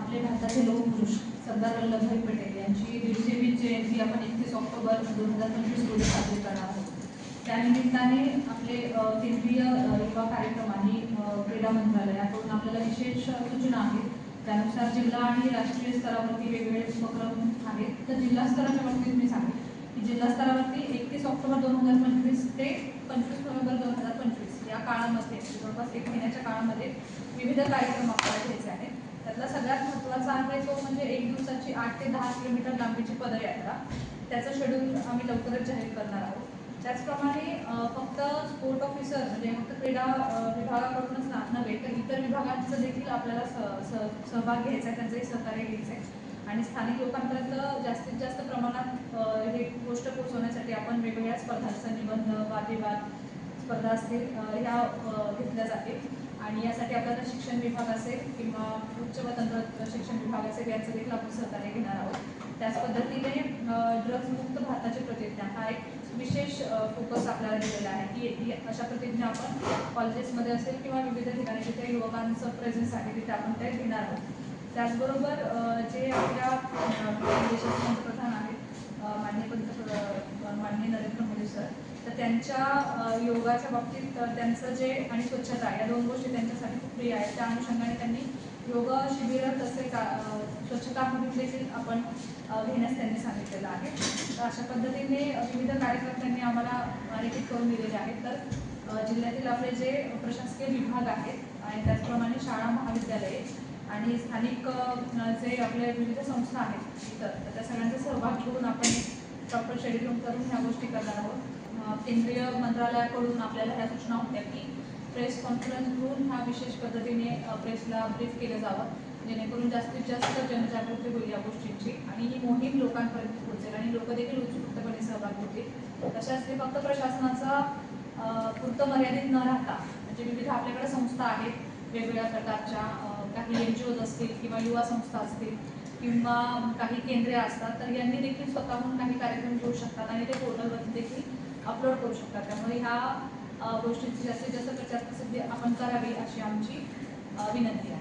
आपले भारताचे लोकपुरुष सरदार वल्लभभाई पटेल यांची दीडशेवी जयंती आपण एकतीस ऑक्टोबर दोन हजार पंचवीस रोजी साजरी करणार आहोत. त्यानिमित्ताने आपले केंद्रीय युवा कार्यक्रम आणि क्रीडा मंत्रालयाकडून आपल्याला विशेष सूचना आहेत. त्यानुसार जिल्हा आणि राष्ट्रीय स्तरावरती वेगवेगळे उपक्रम आहेत. तर जिल्हा स्तराच्या बाबतीत मी सांगेन की जिल्हा स्तरावरती एकतीस ऑक्टोबर दोन हजार पंचवीस ते पंचवीस नोव्हेंबर दोन हजार पंचवीस या काळामध्ये जवळपास एक महिन्याच्या काळामध्ये विविध कार्यक्रम आपल्याला घ्यायचे आहेत. त्यातला सगळ्यात महत्त्वाचा आहे तो म्हणजे एक दिवसाची आठ ते दहा किलोमीटर लांबीची पदयात्रा. त्याचं शेड्यूल आम्ही लवकरच जाहीर करणार आहोत. त्याचप्रमाणे फक्त स्पोर्ट ऑफिसर म्हणजे फक्त क्रीडा विभागाकडूनच नव्हे तर इतर विभागांचं देखील आपल्याला स- सहभाग घ्यायचा आहे त्यांचंही सहकार्य घ्यायचं आहे. आणि स्थानिक लोकांपर्यंत जास्तीत जास्त प्रमाणात हे गोष्ट पोहोचवण्यासाठी आपण वेगवेगळ्या स्पर्धांचा निबंध वादविवाद स्पर्धा असतील ह्या घेतल्या जातील. आणि यासाठी आपल्याला शिक्षण विभाग असेल किंवा उच्च व तंत्र शिक्षण विभाग असेल याचं देखील आपण सहकार्य घेणार आहोत. त्याच पद्धतीने ड्रग्ज मुक्त भारताची प्रतिज्ञा हा एक विशेष फोकस आपल्याला दिलेला आहे. की अशा प्रतिज्ञा आपण कॉलेजेसमध्ये असेल किंवा विविध ठिकाणी जिथे युवकांचं प्रेझेन्स आहे तिथे आपण ते घेणार आहोत. त्याचबरोबर जे आपल्या देशाचे पंतप्रधान आहेत माननीय पंतप्रधान माननीय नरेंद्र मोदी सर तर त्यांच्या योगाच्या बाबतीत त्यांचं जे आणि स्वच्छता या दोन गोष्टी त्यांच्यासाठी खूप प्रिय आहेत. त्या अनुषंगाने त्यांनी योग शिबिर तसे का स्वच्छता मोहीम देखील आपण घेण्यास त्यांनी सांगितलेलं आहे. तर अशा पद्धतीने विविध कार्यक्रम त्यांनी आम्हाला आरेखित करून दिलेले आहेत. तर जिल्ह्यातील आपले जे प्रशासकीय विभाग आहेत आणि त्याचप्रमाणे शाळा महाविद्यालये आणि स्थानिक जे आपले विविध संस्था आहेत इतर तर त्या सगळ्यांचा सहभाग घेऊन आपण प्रॉपर शेड्यूल करून ह्या गोष्टी करणार आहोत. केंद्रीय मंत्रालयाकडून आपल्याला ह्या सूचना होत्या की प्रेस कॉन्फरन्स घेऊन ह्या विशेष पद्धतीने प्रेसला ब्रीफ केलं जावं. जेणेकरून जास्तीत जास्त जनजागृती होईल या गोष्टींची आणि ही मोहीम लोकांपर्यंत पोहोचेल आणि लोक देखील उत्सुकपणे सहभाग होतील तशाच ते फक्त प्रशासनाचा पुरतं मर्यादित न राहता म्हणजे विविध आपल्याकडे संस्था आहेत वेगवेगळ्या प्रकारच्या काही एन जी ओज असतील किंवा युवा संस्था असतील किंवा काही केंद्रे असतात तर यांनी देखील स्वतःहून काही कार्यक्रम घेऊ शकतात आणि ते पोर्टलवरती देखील अपलोड करू शकतात. त्यामुळे ह्या गोष्टींची जास्तीत जास्त प्रचार प्रसिद्धी आपण करावी अशी आमची विनंती आहे.